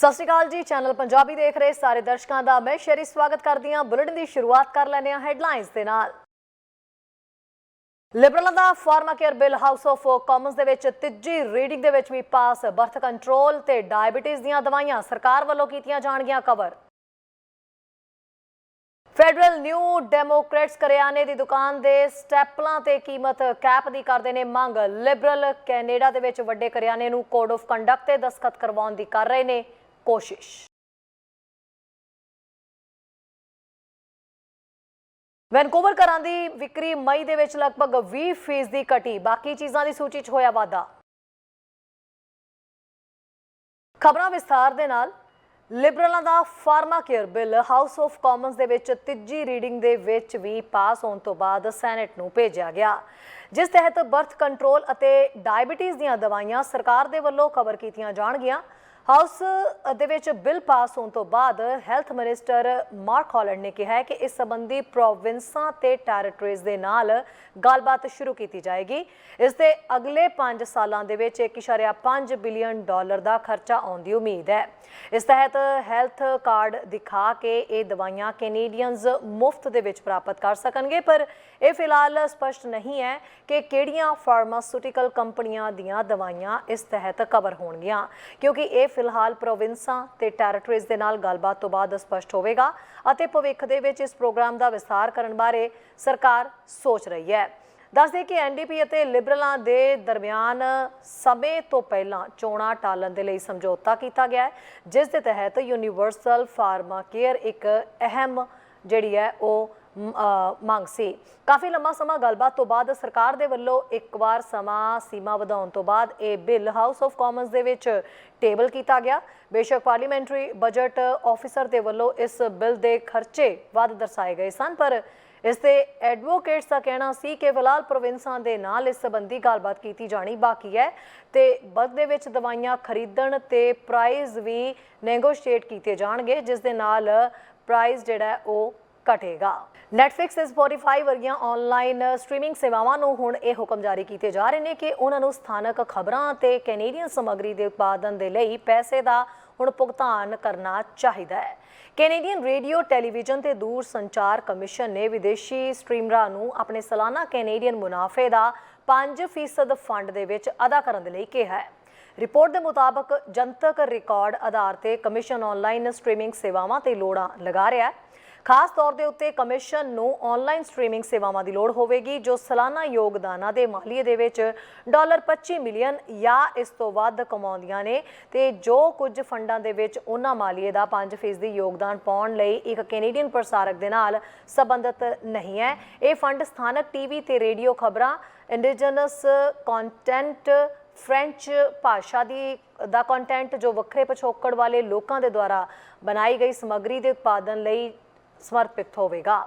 ਸਤਿ ਸ਼੍ਰੀ ਅਕਾਲ ਜੀ, ਚੈਨਲ ਪੰਜਾਬੀ ਦੇਖ ਰਹੇ ਸਾਰੇ ਦਰਸ਼ਕਾਂ ਦਾ। ਮੈਂ ਸ਼ੇਰੀ ਸਵਾਗਤ ਕਰਦੀ ਹਾਂ। ਬੁਲੇਟਿਨ ਦੀ ਸ਼ੁਰੂਆਤ ਕਰ ਲੈਂਦੇ ਹਾਂ ਹੈਡਲਾਈਨਸ ਦੇ ਨਾਲ। ਲਿਬਰਲਾਂ ਦਾ pharmacare bill House of Commons ਦੇ ਵਿੱਚ ਤੀਜੀ ਰੀਡਿੰਗ ਦੇ ਵਿੱਚ ਵੀ ਪਾਸ ਬਰਥ ਕੰਟਰੋਲ ਤੇ ਡਾਇਬੀਟੀਜ਼ ਦੀਆਂ ਦਵਾਈਆਂ ਸਰਕਾਰ ਵੱਲੋਂ ਕੀਤੀਆਂ ਜਾਣਗੀਆਂ ਕਵਰ ਫੈਡਰਲ ਨਿਊ ਡੈਮੋਕ੍ਰੇਟਸ ਕਰਿਆਨੇ ਦੀ ਦੁਕਾਨ ਦੇ ਸਟੈਪਲਾਂ ਤੇ ਕੀਮਤ ਕੈਪ ਦੀ ਕਰਦੇ ਨੇ ਮੰਗ। ਲਿਬਰਲ ਕੈਨੇਡਾ ਦੇ ਵਿੱਚ ਵੱਡੇ ਕਰਿਆਨੇ ਨੂੰ ਕੋਡ ਆਫ ਕੰਡਕਟ ਤੇ ਦਸਖਤ ਕਰਵਾਉਣ ਦੀ ਕਰ ਰਹੇ ਨੇ। ਕੋਸ਼ਿਸ਼। ਵੈਨਕੂਵਰ ਘਰਾਂ ਦੀ ਵਿਕਰੀ ਮਈ ਦੇ ਵਿੱਚ ਲਗਭਗ 20% ਦੀ ਘਟੀ। ਬਾਕੀ ਚੀਜ਼ਾਂ ਦੀ ਸੂਚੀ 'ਚ ਹੋਇਆ ਵਾਧਾ। ਖਬਰਾਂ ਵਿਸਥਾਰ ਦੇ ਨਾਲ ਲਿਬਰਲਾਂ ਦਾ pharmacare bill House of Commons ਦੇ ਵਿੱਚ ਤੀਜੀ ਰੀਡਿੰਗ ਦੇ ਵਿੱਚ ਵੀ ਪਾਸ ਹੋਣ ਤੋਂ ਬਾਅਦ ਸੈਨੇਟ ਨੂੰ ਭੇਜਿਆ ਗਿਆ। ਜਿਸ ਤਹਿਤ ਬਰਥ ਕੰਟਰੋਲ ਅਤੇ ਡਾਇਬੀਟੀਜ਼ ਦੀਆਂ ਦਵਾਈਆਂ ਸਰਕਾਰ ਦੇ ਵੱਲੋਂ ਕਵਰ ਕੀਤੀਆਂ ਜਾਣਗੀਆਂ। ਹਾਊਸ ਦੇ ਵਿੱਚ ਬਿੱਲ ਪਾਸ ਹੋਣ ਤੋਂ ਬਾਅਦ ਹੈਲਥ ਮਿਨਿਸਟਰ ਮਾਰਕ ਹਾਲੈਂਡ ਨੇ ਕਿਹਾ ਹੈ ਕਿ ਇਸ ਸੰਬੰਧੀ ਪ੍ਰੋਵਿੰਸਾਂ ਤੇ ਟੈਰੀਟਰੀਜ਼ ਦੇ ਨਾਲ ਗੱਲਬਾਤ ਸ਼ੁਰੂ ਕੀਤੀ ਜਾਏਗੀ। ਇਸ ਦੇ ਅਗਲੇ 5 ਸਾਲਾਂ ਦੇ ਵਿੱਚ 1.5 ਬਿਲੀਅਨ ਡਾਲਰ ਦਾ ਖਰਚਾ ਆਉਣ ਦੀ ਉਮੀਦ ਹੈ। ਇਸ ਤਹਿਤ ਹੈਲਥ ਕਾਰਡ ਦਿਖਾ ਕੇ ਇਹ ਦਵਾਈਆਂ ਕੈਨੇਡੀਅਨਸ ਮੁਫਤ ਦੇ ਵਿੱਚ ਪ੍ਰਾਪਤ ਕਰ ਸਕਣਗੇ, ਪਰ ਇਹ ਫਿਲਹਾਲ ਸਪਸ਼ਟ ਨਹੀਂ ਹੈ ਕਿ ਕਿਹੜੀਆਂ ਫਾਰਮਾਸਿਊਟੀਕਲ ਕੰਪਨੀਆਂ ਦੀਆਂ ਦਵਾਈਆਂ ਇਸ ਤਹਿਤ ਕਵਰ ਹੋਣਗੀਆਂ, ਕਿਉਂਕਿ ਇਹ ਫਿਲਹਾਲ ਪ੍ਰੋਵਿੰਸਾਂ ਤੇ ਟੈਰੀਟਰੀਜ਼ ਦੇ ਨਾਲ ਗੱਲਬਾਤ ਤੋਂ ਬਾਅਦ ਸਪਸ਼ਟ ਹੋਵੇਗਾ ਅਤੇ ਭਵਿੱਖ ਦੇ ਵਿੱਚ ਇਸ ਪ੍ਰੋਗਰਾਮ ਦਾ ਵਿਸਥਾਰ ਕਰਨ ਬਾਰੇ ਸਰਕਾਰ ਸੋਚ ਰਹੀ ਹੈ। ਦੱਸਦੇ ਕਿ ਐਨਡੀਪੀ ਅਤੇ ਲਿਬਰਲਾਂ ਦੇ ਦਰਮਿਆਨ ਸਮੇਂ ਤੋਂ ਪਹਿਲਾਂ ਚੋਣਾਂ ਟਾਲਣ ਦੇ ਲਈ ਸਮਝੌਤਾ ਕੀਤਾ ਗਿਆ ਹੈ, ਜਿਸ ਦੇ ਤਹਿਤ ਯੂਨੀਵਰਸਲ ਫਾਰਮਾ ਕੇਅਰ ਇੱਕ ਅਹਿਮ ਜਿਹੜੀ ਹੈ ਉਹ ਮੰਗ ਸੀ। ਕਾਫੀ ਲੰਮਾ ਸਮਾਂ ਗੱਲਬਾਤ ਤੋਂ ਬਾਅਦ ਸਰਕਾਰ ਦੇ ਵੱਲੋਂ ਇੱਕ ਵਾਰ ਸਮਾਂ ਸੀਮਾ ਵਧਾਉਣ ਤੋਂ ਬਾਅਦ ਇਹ ਬਿੱਲ ਹਾਊਸ ਆਫ ਕਾਮਨਸ ਦੇ ਵਿੱਚ ਟੇਬਲ ਕੀਤਾ ਗਿਆ। ਬੇਸ਼ੱਕ ਪਾਰਲੀਮੈਂਟਰੀ ਬਜਟ ਆਫੀਸਰ ਦੇ ਵੱਲੋਂ ਇਸ ਬਿੱਲ ਦੇ ਖਰਚੇ ਵੱਧ ਦਰਸਾਏ ਗਏ ਸਨ, ਪਰ ਇਸ ਦੇ ਐਡਵੋਕੇਟਸ ਦਾ ਕਹਿਣਾ ਸੀ ਕਿ ਫਿਲਹਾਲ ਪ੍ਰੋਵਿੰਸਾਂ ਦੇ ਨਾਲ ਇਸ ਸੰਬੰਧੀ ਗੱਲਬਾਤ ਕੀਤੀ ਜਾਣੀ ਬਾਕੀ ਹੈ ਤੇ ਬਦ ਦੇ ਵਿੱਚ ਦਵਾਈਆਂ ਖਰੀਦਣ ਤੇ ਪ੍ਰਾਈਸ ਵੀ ਨੈਗੋਸ਼ੀਏਟ ਕੀਤੇ ਜਾਣਗੇ, ਜਿਸ ਦੇ ਨਾਲ ਪ੍ਰਾਈਸ ਜਿਹੜਾ ਉਹ ਘਟੇਗਾ। Netflix ਤੇ Spotify ਵਰਗੀਆਂ ਆਨਲਾਈਨ ਸਟ੍ਰੀਮਿੰਗ ਸੇਵਾਵਾਂ ਨੂੰ ਹੁਣ ਇਹ ਹੁਕਮ ਜਾਰੀ ਕੀਤੇ ਜਾ ਰਹੇ ਨੇ ਕਿ ਉਹਨਾਂ ਨੂੰ ਸਥਾਨਕ ਖਬਰਾਂ ਤੇ ਕੈਨੇਡੀਅਨ ਸਮੱਗਰੀ ਦੇ ਉਤਪਾਦਨ ਦੇ ਲਈ ਪੈਸੇ ਦਾ ਹੁਣ ਭੁਗਤਾਨ ਕਰਨਾ ਚਾਹੀਦਾ ਹੈ। ਕੈਨੇਡੀਅਨ ਰੇਡੀਓ ਟੈਲੀਵਿਜ਼ਨ ਤੇ ਦੂਰ ਸੰਚਾਰ ਕਮਿਸ਼ਨ ਨੇ ਵਿਦੇਸ਼ੀ ਸਟ੍ਰੀਮਰਾਂ ਨੂੰ ਆਪਣੇ ਸਾਲਾਨਾ ਕੈਨੇਡੀਅਨ ਮੁਨਾਫੇ ਦਾ 5% ਫੰਡ ਦੇ ਵਿੱਚ ਅਦਾ ਕਰਨ ਦੇ ਲਈ ਕਿਹਾ ਹੈ। ਰਿਪੋਰਟ ਦੇ ਮੁਤਾਬਕ ਜਨਤਕ ਰਿਕਾਰਡ ਆਧਾਰ ਤੇ ਕਮਿਸ਼ਨ ਆਨਲਾਈਨ ਸਟ੍ਰੀਮਿੰਗ ਸੇਵਾਵਾਂ ਤੇ ਲੋੜਾਂ ਲਗਾ ਰਿਹਾ ਹੈ। ਖਾਸ ਤੌਰ ਦੇ ਉੱਤੇ ਕਮਿਸ਼ਨ ਨੂੰ ਆਨਲਾਈਨ ਸਟ੍ਰੀਮਿੰਗ ਸੇਵਾਵਾਂ ਦੀ ਲੋੜ ਹੋਵੇਗੀ, ਜੋ ਸਾਲਾਨਾ ਯੋਗਦਾਨਾਂ ਦੇ ਮਾਲੀਏ ਦੇ ਵਿੱਚ ਡਾਲਰ 25 ਮਿਲੀਅਨ ਜਾਂ ਇਸ ਤੋਂ ਵੱਧ ਕਮਾਉਂਦੀਆਂ ਨੇ। ਤੇ ਜੋ ਕੁਝ ਫੰਡਾਂ ਦੇ ਵਿੱਚ ਉਹਨਾਂ ਮਾਲੀਏ ਦਾ 5% ਦੀ ਯੋਗਦਾਨ ਪਾਉਣ ਲਈ ਇੱਕ ਕੈਨੇਡੀਅਨ ਪ੍ਰਸਾਰਕ ਦੇ ਨਾਲ ਸੰਬੰਧਿਤ ਨਹੀਂ ਹੈ। ਇਹ ਫੰਡ ਸਥਾਨਕ ਟੀਵੀ ਤੇ ਰੇਡੀਓ ਖਬਰਾਂ ਇੰਡੀਜਨਸ ਕੰਟੈਂਟ ਫ੍ਰੈਂਚ ਭਾਸ਼ਾ ਦੀ, ਦਾ ਕੰਟੈਂਟ ਜੋ ਵੱਖਰੇ ਪਿਛੋਕੜ ਵਾਲੇ ਲੋਕਾਂ ਦੇ ਦੁਆਰਾ ਬਣਾਈ ਗਈ ਸਮੱਗਰੀ ਦੇ ਉਤਪਾਦਨ ਲਈ ਸਮਰਪਿਤ ਹੋਵੇਗਾ।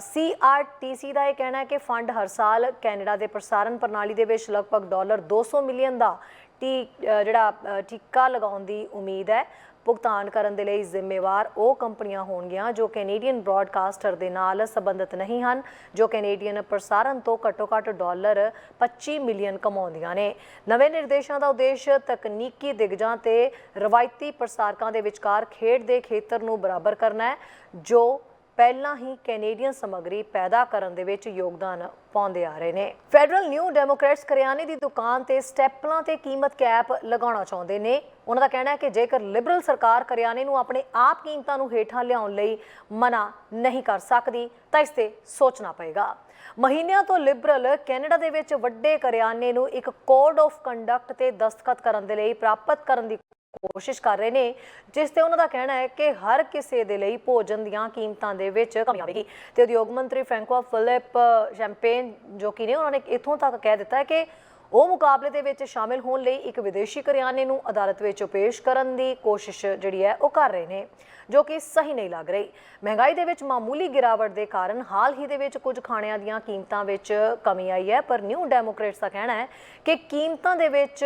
ਸੀਆਰਟੀਸੀ ਦਾ ਇਹ ਕਹਿਣਾ ਹੈ ਕਿ ਫੰਡ ਹਰ ਸਾਲ ਕੈਨੇਡਾ ਦੇ ਪ੍ਰਸਾਰਣ ਪ੍ਰਣਾਲੀ ਦੇ ਵਿੱਚ ਲਗਭਗ ਡਾਲਰ 200 ਮਿਲੀਅਨ ਦਾ ਟੀ ਜਿਹੜਾ ਅ, ਟੀਕਾ ਲਗਾਉਣ ਦੀ ਉਮੀਦ ਹੈ। ਭੁਗਤਾਨ ਕਰਨ ਦੇ ਲਈ ਜ਼ਿੰਮੇਵਾਰ ਉਹ ਕੰਪਨੀਆਂ ਹੋਣਗੀਆਂ ਜੋ ਕੈਨੇਡੀਅਨ ਬ੍ਰਾਡਕਾਸਟਰ ਦੇ ਨਾਲ ਸੰਬੰਧਿਤ ਨਹੀਂ ਹਨ, ਜੋ ਕੈਨੇਡੀਅਨ ਪ੍ਰਸਾਰਣ ਤੋਂ ਘੱਟੋ-ਘੱਟ ਡਾਲਰ 25 ਮਿਲੀਅਨ ਕਮਾਉਂਦੀਆਂ ਨੇ। ਨਵੇਂ ਨਿਰਦੇਸ਼ਾਂ ਦਾ ਉਦੇਸ਼ ਤਕਨੀਕੀ ਦਿਗਜਾਂ ਤੇ ਰਵਾਇਤੀ ਪ੍ਰਸਾਰਕਾਂ ਦੇ ਵਿਚਕਾਰ ਖੇਡ ਦੇ ਖੇਤਰ ਨੂੰ ਬਰਾਬਰ ਕਰਨਾ ਹੈ, ਜੋ ਪਹਿਲਾਂ ਹੀ ਕੈਨੇਡੀਅਨ ਸਮੱਗਰੀ ਪੈਦਾ ਕਰਨ ਦੇ ਵਿੱਚ ਯੋਗਦਾਨ ਪਾਉਂਦੇ ਆ ਰਹੇ ਨੇ। ਫੈਡਰਲ ਨਿਊ ਡੈਮੋਕ੍ਰੈਟਸ ਕਰਿਆਨੇ ਦੀ ਦੁਕਾਨ ਤੇ ਸਟੈਪਲਾਂ ਤੇ ਕੀਮਤ ਕੈਪ ਲਗਾਉਣਾ ਚਾਹੁੰਦੇ ਨੇ। ਉਹਨਾਂ ਦਾ ਕਹਿਣਾ ਹੈ ਕਿ ਜੇਕਰ ਲਿਬਰਲ ਸਰਕਾਰ ਕਰਿਆਨੇ ਨੂੰ ਆਪਣੇ ਆਪ ਕੀਮਤਾਂ ਨੂੰ ਹੇਠਾਂ ਲਿਆਉਣ ਲਈ ਮਨਾ ਨਹੀਂ ਕਰ ਸਕਦੀ, ਤਾਂ ਇਸ ਤੇ ਸੋਚਣਾ ਪਏਗਾ। ਮਹੀਨਿਆਂ ਤੋਂ ਲਿਬਰਲ ਕੈਨੇਡਾ ਦੇ ਵਿੱਚ ਵੱਡੇ ਕਰਿਆਨੇ ਨੂੰ ਇੱਕ ਕੋਡ ਆਫ ਕੰਡਕਟ ਤੇ ਦਸਤਖਤ ਕਰਨ ਦੇ ਲਈ ਪ੍ਰਾਪਤ ਕਰਨ ਦੀ ਕੋਸ਼ਿਸ਼ ਕਰ ਰਹੇ ਨੇ, ਜਿਸ ਤੇ ਉਹਨਾਂ ਦਾ ਕਹਿਣਾ ਹੈ ਕਿ ਹਰ ਕਿਸੇ ਦੇ ਲਈ ਭੋਜਨ ਦੀਆਂ ਕੀਮਤਾਂ ਦੇ ਵਿੱਚ ਕਮੀ ਆਵੇਗੀ। ਤੇ ਉਦਯੋਗ ਮੰਤਰੀ ਫ੍ਰੈਂਕਵਾ ਫਿਲਿਪ ਸ਼ੈਂਪੇਨ ਜੋ ਕਿ ਨੇ, ਉਹਨਾਂ ਨੇ ਇਥੋਂ ਤੱਕ ਕਹਿ ਦਿੱਤਾ ਹੈ ਕਿ ਉਹ ਮੁਕਾਬਲੇ ਦੇ ਵਿੱਚ ਸ਼ਾਮਿਲ ਹੋਣ ਲਈ ਇੱਕ ਵਿਦੇਸ਼ੀ ਕਰਿਆਨੇ ਨੂੰ ਅਦਾਲਤ ਵਿੱਚ ਪੇਸ਼ ਕਰਨ ਦੀ ਕੋਸ਼ਿਸ਼ ਜਿਹੜੀ ਹੈ ਉਹ ਕਰ ਰਹੇ ਨੇ, ਜੋ ਕਿ ਸਹੀ ਨਹੀਂ ਲੱਗ ਰਹੀ। ਮਹਿੰਗਾਈ ਦੇ ਵਿੱਚ ਮਾਮੂਲੀ ਗਿਰਾਵਟ ਦੇ ਕਾਰਨ ਹਾਲ ਹੀ ਦੇ ਵਿੱਚ ਕੁਝ ਖਾਣਿਆਂ ਦੀਆਂ ਕੀਮਤਾਂ ਵਿੱਚ ਕਮੀ ਆਈ ਹੈ, ਪਰ ਨਿਊ ਡੈਮੋਕ੍ਰੇਟਸ ਦਾ ਕਹਿਣਾ ਹੈ ਕਿ ਕੀਮਤਾਂ ਦੇ ਵਿੱਚ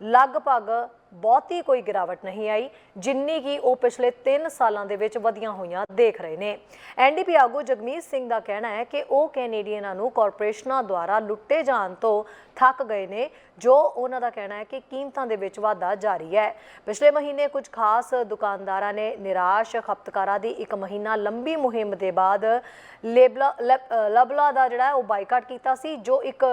ਲਗਭਗ ਬਹੁਤੀ ਕੋਈ ਗਿਰਾਵਟ ਨਹੀਂ ਆਈ, ਜਿੰਨੀ ਕਿ ਉਹ ਪਿਛਲੇ 3 ਸਾਲਾਂ ਦੇ ਵਿੱਚ ਵਧੀਆਂ ਹੋਈਆਂ ਦੇਖ ਰਹੇ ਨੇ। ਐਨਡੀਪੀ ਆਗੂ ਜਗਮੀਤ ਸਿੰਘ ਦਾ ਕਹਿਣਾ ਹੈ ਕਿ ਉਹ ਕੈਨੇਡੀਅਨਾਂ ਨੂੰ ਕਾਰਪੋਰੇਸ਼ਨਾਂ ਦੁਆਰਾ ਲੁੱਟੇ ਜਾਣ ਤੋਂ ਥੱਕ ਗਏ ਨੇ, ਜੋ ਉਹਨਾਂ ਦਾ ਕਹਿਣਾ ਹੈ ਕਿ ਕੀਮਤਾਂ ਦੇ ਵਿੱਚ ਵਾਧਾ ਜਾਰੀ ਹੈ। ਪਿਛਲੇ ਮਹੀਨੇ ਕੁਝ ਖਾਸ ਦੁਕਾਨਦਾਰਾਂ ਨੇ ਨਿਰਾਸ਼ ਖਪਤਕਾਰਾਂ ਦੀ ਇੱਕ ਮਹੀਨਾ ਲੰਬੀ ਮੁਹਿੰਮ ਦੇ ਬਾਅਦ ਲੇਬਲਾ ਲਬ- ਲਬਲਾ ਦਾ ਜਿਹੜਾ ਉਹ ਬਾਈਕਾਟ ਕੀਤਾ ਸੀ, ਜੋ ਇੱਕ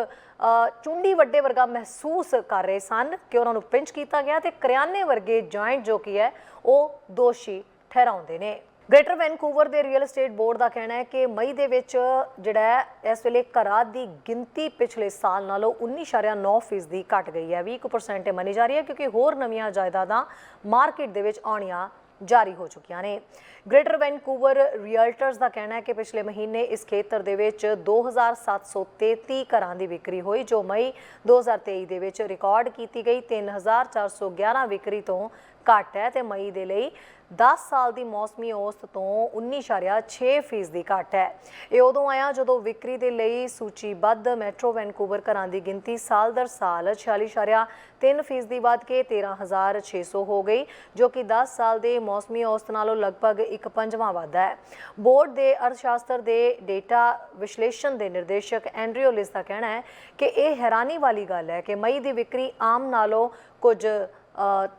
ਚੁੰਡੀ ਵੱਡੇ ਵਰਗਾ ਮਹਿਸੂਸ ਕਰ ਰਹੇ ਸਨ ਕਿ ਉਹਨਾਂ ਨੂੰ ਪਿੰਚ ਕੀਤਾ ਗਿਆ ਤੇ ਕਰਿਆਨੇ ਵਰਗੇ ਜੁਆਇੰਟ ਜੋ ਕੀ ਹੈ, ਉਹ ਦੋਸ਼ੀ ਠਹਿਰਾਉਂਦੇ ਨੇ। ਗ੍ਰੇਟਰ ਵੈਨਕੂਵਰ ਦੇ ਰੀਅਲ ਏਸਟੇਟ ਬੋਰਡ ਦਾ ਕਹਿਣਾ ਹੈ ਕਿ ਮਈ ਦੇ ਵਿੱਚ ਜਿਹੜਾ ਹੈ, ਇਸ ਵੇਲੇ ਘਰਾਂ ਦੀ ਗਿਣਤੀ ਪਿਛਲੇ ਸਾਲ ਨਾਲੋਂ 19.9% ਦੀ ਘਟ ਗਈ ਹੈ। 20% ਇਹ ਮੰਨੀ ਜਾ ਰਹੀ ਹੈ ਕਿਉਂਕਿ ਹੋਰ ਨਵੀਆਂ ਜਾਇਦਾਦਾਂ ਮਾਰਕੀਟ ਦੇ ਵਿੱਚ ਆਉਣੀਆਂ ਜਾਰੀ ਹੋ ਚੁੱਕੀਆਂ ਨੇ। ਗ੍ਰੇਟਰ ਵੈਨਕੂਵਰ ਰੀਅਲਟਰਸ ਦਾ ਕਹਿਣਾ ਹੈ ਕਿ ਪਿਛਲੇ ਮਹੀਨੇ ਇਸ ਖੇਤਰ ਦੇ ਵਿੱਚ 2733 ਘਰਾਂ ਦੀ ਵਿਕਰੀ ਹੋਈ, ਜੋ ਮਈ 2023 ਦੇ ਵਿੱਚ ਰਿਕਾਰਡ ਕੀਤੀ ਗਈ। 3411 ਵਿਕਰੀ ਤੋਂ ਘੱਟ ਹੈ ਤੇ ਮਈ ਦੇ ਲਈ 10 ਸਾਲ ਦੀ ਮੌਸਮੀ ਔਸਤ ਤੋਂ 19.6% ਦੀ ਘੱਟ ਹੈ। ਇਹ ਉਦੋਂ ਆਇਆ ਜਦੋਂ ਵਿਕਰੀ ਦੇ ਲਈ ਸੂਚੀਬੱਧ ਮੈਟਰੋ ਵੈਨਕੂਵਰ ਘਰਾਂ ਦੀ ਗਿਣਤੀ ਸਾਲ ਦਰ ਸਾਲ 46.3% ਦੀ ਵੱਧ ਕੇ 13600 ਹੋ ਗਈ, ਜੋ ਕਿ 10 ਸਾਲ ਦੇ ਮੌਸਮੀ ਔਸਤ ਨਾਲੋਂ ਲਗਭਗ ਇੱਕ ਪੰਜਵਾਂ ਵਾਧਾ ਹੈ। ਬੋਰਡ ਦੇ ਅਰਥਸ਼ਾਸਤਰ ਦੇ ਡੇਟਾ ਵਿਸ਼ਲੇਸ਼ਣ ਦੇ ਨਿਰਦੇਸ਼ਕ ਐਂਡਰਿਓ ਲਿਸ ਦਾ ਕਹਿਣਾ ਹੈ ਕਿ ਇਹ ਹੈਰਾਨੀ ਵਾਲੀ ਗੱਲ ਹੈ ਕਿ ਮਈ ਦੀ ਵਿਕਰੀ ਆਮ ਨਾਲੋਂ ਕੁਝ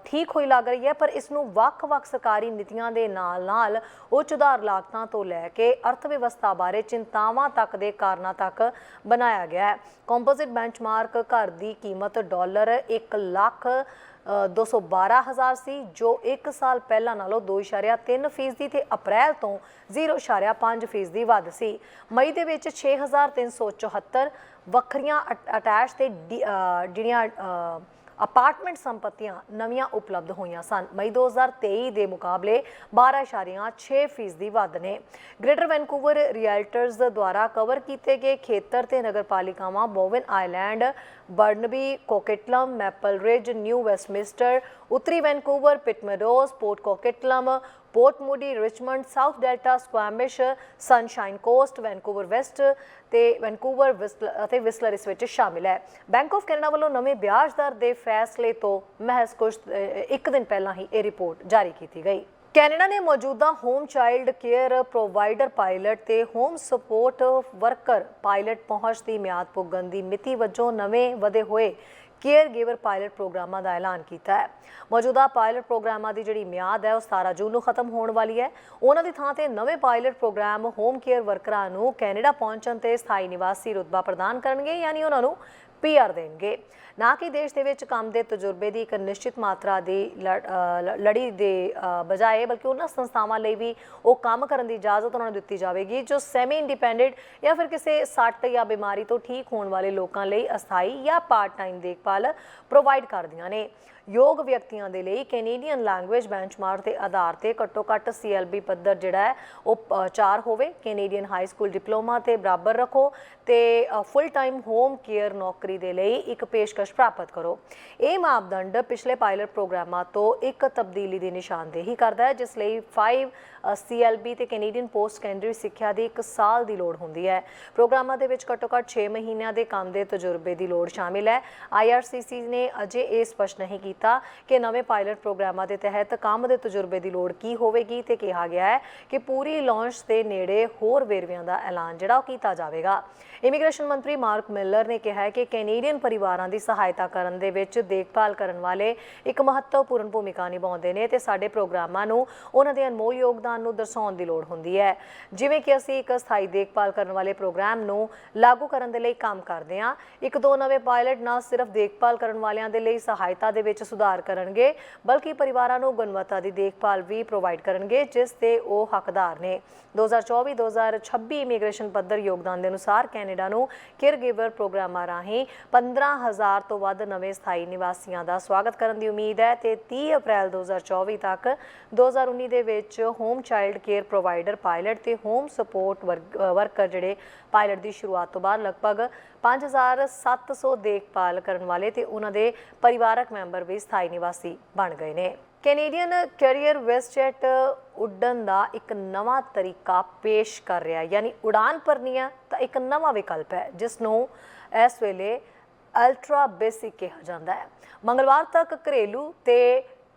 ਠੀਕ ਹੋਈ ਲੱਗ ਰਹੀ ਹੈ ਪਰ ਇਸ ਨੂੰ ਵੱਖ-ਵੱਖ ਸਰਕਾਰੀ ਨੀਤੀਆਂ ਦੇ ਨਾਲ-ਨਾਲ ਉੱਚ ਉਧਾਰ ਲਾਗਤਾਂ ਤੋਂ ਲੈ ਕੇ ਅਰਥ ਵਿਵਸਥਾ ਬਾਰੇ ਚਿੰਤਾਵਾਂ ਤੱਕ ਦੇ ਕਾਰਨਾਂ ਤੱਕ ਬਣਾਇਆ ਗਿਆ ਹੈ। ਕੰਪੋਜ਼ਿਟ ਬੈਂਚਮਾਰਕ ਘਰ ਦੀ ਕੀਮਤ ਡਾਲਰ 1 ਲੱਖ ਅ, 212,000 ਸੀ ਜੋ 1 ਸਾਲ ਪਹਿਲਾਂ ਨਾਲੋਂ 2.3% ਫੀਸਦੀ ਤੇ ਅਪ੍ਰੈਲ ਤੋਂ 0.5% ਫੀਸਦੀ ਵੱਧ ਸੀ। ਮਈ ਦੇ ਵਿੱਚ 6,374 ਵੱਖਰੀਆਂ ਅਟੈਚ ਤੇ ਡੀ- ਜਿਹੜੀਆਂ ਅਪਾਰਟਮੈਂਟ ਸੰਪਤੀਆਂ ਨਵੀਆਂ ਉਪਲਬਧ ਹੋਈਆਂ ਸਨ। ਮਈ 2023 ਦੇ ਮੁਕਾਬਲੇ 12.6% ਫੀਸਦੀ ਵੱਧ ਨੇ। ਗ੍ਰੇਟਰ ਵੈਨਕੂਵਰ ਰੀਅਲਟਰਸ ਦੁਆਰਾ ਕਵਰ ਕੀਤੇ ਗਏ ਖੇਤਰ ਤੇ ਨਗਰਪਾਲਿਕਾਵਾਂ Bowen Island Burnaby Coquitlam Maple Ridge New Westminster ਉੱਤਰੀ Vancouver Pitt Meadows Port Coquitlam Port Moody Richmond South Delta Squamish Sunshine Coast Vancouver West ਤੇ ਵੈਨਕੂਵਰ ਵਿਸਲ- ਅਤੇ ਵਿਸਲਰ ਇਸ ਵਿੱਚ ਸ਼ਾਮਿਲ ਹੈ। ਬੈਂਕ ਆਫ ਕੈਨੇਡਾ ਵੱਲੋਂ ਨਵੇਂ ਵਿਆਜ ਦਰ ਦੇ ਫੈਸਲੇ ਤੋਂ ਮਹਿਜ਼ ਕੁਝ ਇੱਕ ਦਿਨ ਪਹਿਲਾਂ ਹੀ ਇਹ ਰਿਪੋਰਟ ਜਾਰੀ ਕੀਤੀ ਗਈ। ਕੈਨੇਡਾ ਨੇ ਮੌਜੂਦਾ home child care provider pilot ਤੇ ਹੋਮ ਸਪੋਰਟ ਵਰਕਰ ਪਾਇਲਟ ਪਹੁੰਚ ਦੀ ਮਿਆਦ ਪੁੱਗਣ ਦੀ ਮਿਤੀ ਵਜੋਂ ਨਵੇਂ ਵਧੇ ਹੋਏ ਕੇਅਰ ਗਿਵਰ ਪਾਇਲਟ ਪ੍ਰੋਗਰਾਮਾਂ ਦਾ ਐਲਾਨ ਕੀਤਾ ਹੈ। ਮੌਜੂਦਾ ਪਾਇਲਟ ਪ੍ਰੋਗਰਾਮਾਂ ਦੀ ਜਿਹੜੀ ਮਿਆਦ ਹੈ ਉਹ 17 ਜੂਨ ਨੂੰ ਖਤਮ ਹੋਣ ਵਾਲੀ ਹੈ। ਉਹਨਾਂ ਦੀ ਥਾਂ ਤੇ ਨਵੇਂ ਪਾਇਲਟ ਪ੍ਰੋਗਰਾਮ ਹੋਮ ਕੇਅਰ ਵਰਕਰਾਂ ਨੂੰ ਕੈਨੇਡਾ ਪਹੁੰਚਣ ਤੇ ਸਥਾਈ ਨਿਵਾਸੀ ਰੁਤਬਾ ਪ੍ਰਦਾਨ ਕਰਨਗੇ, ਯਾਨੀ ਉਹਨਾਂ ਨੂੰ ਪੀਆਰ ਦੇਣਗੇ। ਨਾ ਕਿ ਦੇਸ਼ ਦੇ ਵਿੱਚ ਕੰਮ ਦੇ ਤਜਰਬੇ ਦੀ ਇੱਕ ਨਿਸ਼ਚਿਤ ਮਾਤਰਾ ਦੀ ਲੜ- ਲ- ਲੜੀ ਦੇ ਬਜਾਏ, ਬਲਕਿ ਉਹਨਾਂ ਸੰਸਥਾਵਾਂ ਲਈ ਵੀ ਉਹ ਕੰਮ ਕਰਨ ਦੀ ਇਜਾਜ਼ਤ ਉਹਨਾਂ ਨੂੰ ਦਿੱਤੀ ਜਾਵੇਗੀ, ਜੋ ਸੈਮੀ ਇੰਡੀਪੈਂਡੈਂਟ ਜਾਂ ਫਿਰ ਕਿਸੇ ਸੱਟ ਜਾਂ ਬਿਮਾਰੀ ਤੋਂ ਠੀਕ ਹੋਣ ਵਾਲੇ ਲੋਕਾਂ ਲਈ ਅਸਥਾਈ ਜਾਂ ਪਾਰਟ ਟਾਈਮ ਦੇਖਭਾਲ ਪ੍ਰੋਵਾਈਡ ਕਰਦੀਆਂ ਨੇ। ਯੋਗ ਵਿਅਕਤੀਆਂ ਦੇ ਲਈ ਕੈਨੇਡੀਅਨ ਲੈਂਗੁਏਜ ਬੈਂਚਮਾਰਕ ਦੇ ਆਧਾਰ ਤੇ ਘੱਟੋ ਘੱਟ ਸੀਐਲਬੀ ਪੱਧਰ ਜਿਹੜਾ ਹੈ, ਉਹ 4 ਹੋਵੇ। ਕੈਨੇਡੀਅਨ ਹਾਈ ਸਕੂਲ ਡਿਪਲੋਮਾ ਤੇ ਬਰਾਬਰ ਰੱਖੋ ਤੇ ਫੁੱਲ ਟਾਈਮ ਹੋਮ ਕੇਅਰ ਨੌਕਰੀ ਦੇ ਲਈ ਇੱਕ ਪੇਸ਼ਕਸ਼ ਪ੍ਰਾਪਤ ਕਰੋ। ਇਹ ਮਾਪਦੰਡ ਪਿਛਲੇ ਪਾਇਲਟ ਪ੍ਰੋਗਰਾਮਾਂ ਤੋਂ ਇੱਕ ਤਬਦੀਲੀ ਦੀ ਨਿਸ਼ਾਨਦੇਹੀ ਕਰਦਾ ਹੈ, ਜਿਸ ਲਈ 5 ਸੀਐਲਬੀ ਤੇ ਕੈਨੇਡੀਅਨ ਪੋਸਟ ਸੈਕੰਡਰੀ ਸਿੱਖਿਆ ਦੀ ਇੱਕ ਸਾਲ ਦੀ ਲੋੜ ਹੁੰਦੀ ਹੈ। ਪ੍ਰੋਗਰਾਮਾਂ ਦੇ ਵਿੱਚ ਘੱਟੋ ਘੱਟ 6 ਮਹੀਨਿਆਂ ਦੇ ਕੰਮ ਦੇ ਤਜਰਬੇ ਦੀ ਲੋੜ ਸ਼ਾਮਿਲ ਹੈ। ਆਈਆਰਸੀਸੀ ਨੇ ਅਜੇ ਇਹ ਸਪਸ਼ਟ ਨਹੀਂ ਕੀਤਾ ਕਿ ਨਵੇਂ ਪਾਇਲਟ ਪ੍ਰੋਗਰਾਮਾਂ ਦੇ ਤਹਿਤ ਕੰਮ ਦੇ ਤਜਰਬੇ ਦੀ ਲੋੜ ਕੀ ਹੋਵੇਗੀ ਤੇ ਕਿਹਾ ਗਿਆ ਹੈ ਕਿ ਪੂਰੀ ਲਾਂਚ ਦੇ ਨੇੜੇ ਹੋਰ ਵੇਰਵਿਆਂ ਦਾ ਐਲਾਨ ਜਿਹੜਾ ਉਹ ਕੀਤਾ ਜਾਵੇਗਾ। ਇਮੀਗ੍ਰੇਸ਼ਨ ਮੰਤਰੀ ਮਾਰਕ ਮਿਲਰ ਨੇ ਕਿਹਾ ਹੈ ਕਿ ਕੈਨੇਡੀਅਨ ਪਰਿਵਾਰਾਂ ਦੀ ਸਹਾਇਤਾ ਕਰਨ ਦੇ ਵਿੱਚ ਦੇਖਭਾਲ ਕਰਨ ਵਾਲੇ ਇੱਕ ਮਹੱਤਵਪੂਰਨ ਭੂਮਿਕਾ ਨਿਭਾਉਂਦੇ ਨੇ ਤੇ ਸਾਡੇ ਪ੍ਰੋਗਰਾਮਾਂ ਨੂੰ ਉਹਨਾਂ ਦੇ ਅਨਮੋਲ ਯੋਗਦਾਨ ਨੂੰ ਦਰਸਾਉਣ ਦੀ ਲੋੜ ਹੁੰਦੀ ਹੈ। ਜਿਵੇਂ ਕਿ ਅਸੀਂ ਇੱਕ ਸਥਾਈ ਦੇਖਭਾਲ ਕਰਨ ਵਾਲੇ ਪ੍ਰੋਗਰਾਮ ਨੂੰ ਲਾਗੂ ਕਰਨ ਦੇ ਲਈ ਕੰਮ ਕਰਦੇ ਹਾਂ। ਇੱਕ ਦੋ ਨਵੇਂ ਪਾਇਲਟ ਨਾ ਸਿਰਫ ਦੇਖਭਾਲ ਕਰਨ ਵਾਲਿਆਂ ਦੇ ਲਈ ਸਹਾਇਤਾ ਦੇ ਵਿੱਚ ਸੁਧਾਰ ਕਰਨਗੇ, ਬਲਕਿ ਪਰਿਵਾਰਾਂ ਨੂੰ ਗੁਣਵੱਤਾ ਦੀ ਦੇਖਭਾਲ ਵੀ ਪ੍ਰੋਵਾਈਡ ਕਰਨਗੇ, ਜਿਸ ਤੇ ਉਹ ਹੱਕਦਾਰ ਨੇ। 2024-2026 ਇਮੀਗ੍ਰੇਸ਼ਨ ਪੱਧਰ ਯੋਗਦਾਨ ਦੇ ਅਨੁਸਾਰ ਕੈਨੇਡਾ ਨੂੰ ਕੇਅਰਗਿਵਰ ਪ੍ਰੋਗਰਾਮਾਂ ਰਾਹੀਂ 15000 ਤੋਂ ਵੱਧ ਨਵੇਂ ਸਥਾਈ ਨਿਵਾਸੀਆਂ ਦਾ ਸਵਾਗਤ ਕਰਨ ਦੀ ਉਮੀਦ ਹੈ ਤੇ 30 ਅਪ੍ਰੈਲ 2024 ਤੱਕ 2019 ਦੇ ਵਿੱਚ home child care provider pilot ਤੇ ਹੋਮ ਸਪੋਰਟ ਵਰਕਰ ਜਿਹੜੇ ਪਾਇਲਟ ਦੀ ਸ਼ੁਰੂਆਤ ਤੋਂ ਬਾਅਦ ਲਗਭਗ 5700 ਦੇਖਭਾਲ ਕਰਨ ਵਾਲੇ ਤੇ ਉਹਨਾਂ ਦੇ ਪਰਿਵਾਰਕ ਮੈਂਬਰ ਵੀ ਸਥਾਈ ਨਿਵਾਸੀ ਬਣ ਗਏ ਨੇ ਕੈਨੇਡੀਅਨ ਕੈਰੀਅਰ ਵੈਸਟਜੈਟ ਉੱਡਣ ਦਾ ਇੱਕ ਨਵਾਂ ਤਰੀਕਾ ਪੇਸ਼ ਕਰ ਰਿਹਾ ਹੈ। ਯਾਨੀ ਉਡਾਨ ਭਰਨੀਆ ਤਾਂ ਇੱਕ ਨਵਾਂ ਵਿਕਲਪ ਹੈ, ਜਿਸ ਨੂੰ ਇਸ ਵੇਲੇ ਅਲਟਰਾ ਬੇਸਿਕ ਕਿਹਾ ਜਾਂਦਾ ਹੈ ਮੰਗਲਵਾਰ ਤੱਕ ਘਰੇਲੂ ਤੇ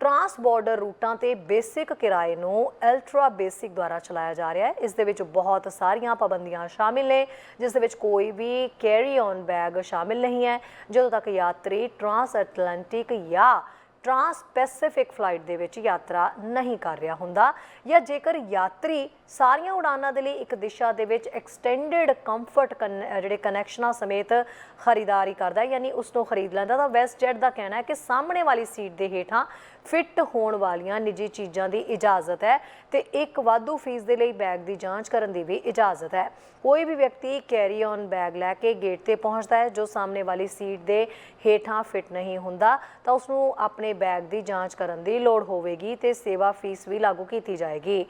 ਟਰਾਂਸ ਬਾਰਡਰ ਰੂਟਾਂ ਤੇ ਬੇਸਿਕ ਕਿਰਾਏ ਨੂੰ ਅਲਟਰਾ ਬੇਸਿਕ ਦੁਆਰਾ ਚਲਾਇਆ ਜਾ ਰਿਹਾ ਹੈ। ਇਸ ਦੇ ਵਿੱਚ ਬਹੁਤ ਸਾਰੀਆਂ ਪਾਬੰਦੀਆਂ ਸ਼ਾਮਿਲ ਨੇ, ਜਿਸ ਦੇ ਵਿੱਚ ਕੋਈ ਵੀ ਕੈਰੀ ਔਨ ਬੈਗ ਸ਼ਾਮਿਲ ਨਹੀਂ ਹੈ। ਜਦੋਂ ਤੱਕ ਯਾਤਰੀ ਟਰਾਂਸ ਐਟਲਾਂਟਿਕ ਜਾਂ ਟਰਾਂਸ ਪੈਸੀਫਿਕ ਫਲਾਈਟ ਦੇ ਵਿੱਚ ਯਾਤਰਾ ਨਹੀਂ ਕਰ ਰਿਹਾ ਹੁੰਦਾ ਜਾਂ ਜੇਕਰ ਯਾਤਰੀ ਸਾਰੀਆਂ ਉਡਾਨਾਂ ਦੇ ਲਈ ਇੱਕ ਦਿਸ਼ਾ ਦੇ ਵਿੱਚ ਐਕਸਟੈਂਡਡ ਕੰਫਰਟ ਜਿਹੜੇ ਕਨੈਕਸ਼ਨਾਂ ਸਮੇਤ ਖਰੀਦਦਾਰੀ ਕਰਦਾ ਯਾਨੀ ਉਸ ਨੂੰ ਖਰੀਦ ਲੈਂਦਾ, ਤਾਂ ਵੈਸਟ ਜੈਟ ਦਾ ਕਹਿਣਾ ਹੈ ਕਿ ਸਾਹਮਣੇ ਵਾਲੀ ਸੀਟ ਦੇ ਹੇਠਾਂ ਫਿੱਟ ਹੋਣ ਵਾਲੀਆਂ ਨਿੱਜੀ ਚੀਜ਼ਾਂ ਦੀ ਇਜਾਜ਼ਤ ਹੈ ਤੇ ਇੱਕ ਵਾਧੂ ਫੀਸ ਦੇ ਲਈ ਬੈਗ ਦੀ ਜਾਂਚ ਕਰਨ ਦੀ ਵੀ ਇਜਾਜ਼ਤ ਹੈ। ਕੋਈ ਵੀ ਵਿਅਕਤੀ ਕੈਰੀ ਔਨ ਬੈਗ ਲੈ ਕੇ ਗੇਟ ਤੇ ਪਹੁੰਚਦਾ ਹੈ, ਜੋ ਸਾਹਮਣੇ ਵਾਲੀ ਸੀਟ ਦੇ ਹੇਠਾਂ ਫਿੱਟ ਨਹੀਂ ਹੁੰਦਾ, ਤਾਂ ਉਸ ਨੂੰ ਆਪਣੇ ਬੈਗ ਦੀ ਜਾਂਚ ਕਰਨ ਦੀ ਲੋੜ ਹੋਵੇਗੀ ਤੇ ਸੇਵਾ ਫੀਸ ਵੀ ਲਾਗੂ ਕੀਤੀ ਜਾਏਗੀ।